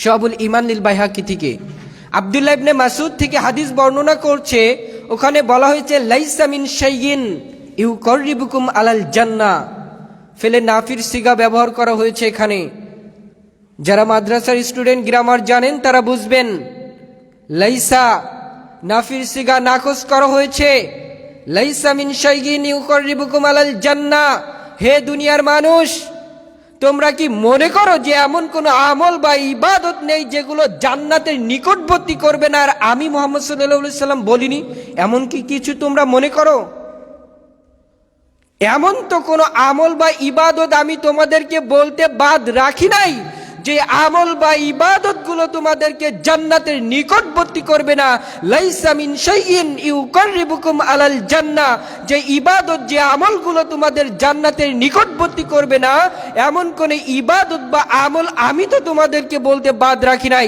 সবুল ইমান নীল বাইহাকি থেকে আবদুল্লাহ ইবনে মাসুদ থেকে হাদিস বর্ণনা করছে, ওখানে বলা হয়েছে, লাইসা মিন শাইয়িন ইউ করিবুকুম আলাল জান্নাহ ফেলে নাফির সিগা ব্যবহার করা হয়েছে এখানে। যারা মাদ্রাসার স্টুডেন্ট গ্রামার জানেন, তারা বুঝবেন, লাইসা নাফির সিগা নাকচ করা হয়েছে। লাইসা মিন শাইয়িন ইউ করিবুকুম আলাল জান্নাহ হে দুনিয়ার মানুষ তোমরা কি মনে করো যে এমন কোনো আমল বা ইবাদত নেই যেগুলো জান্নাতের নিকটবর্তী করবে না? আর আমি মোহাম্মদ সাল্লাহ সাল্লাম বলিনি, এমন কি কিছু তোমরা মনে করো? এমন তো কোনো আমল বা ইবাদত আমি তোমাদেরকে বলতে বাদ রাখি নাই। যে আমল বা ইবাদতগুলো তোমাদেরকে জান্নাতের নিকটবর্তী করবে না লাইসামিন শাইইন ইউকাররিবুকুম আলাল জান্নাহ যে ইবাদত, যে আমলগুলো তোমাদের জান্নাতের নিকটবর্তী করবে না, এমন কোন ইবাদত বা আমল আমি তো তোমাদেরকে বলতে বাদ রাখি নাই।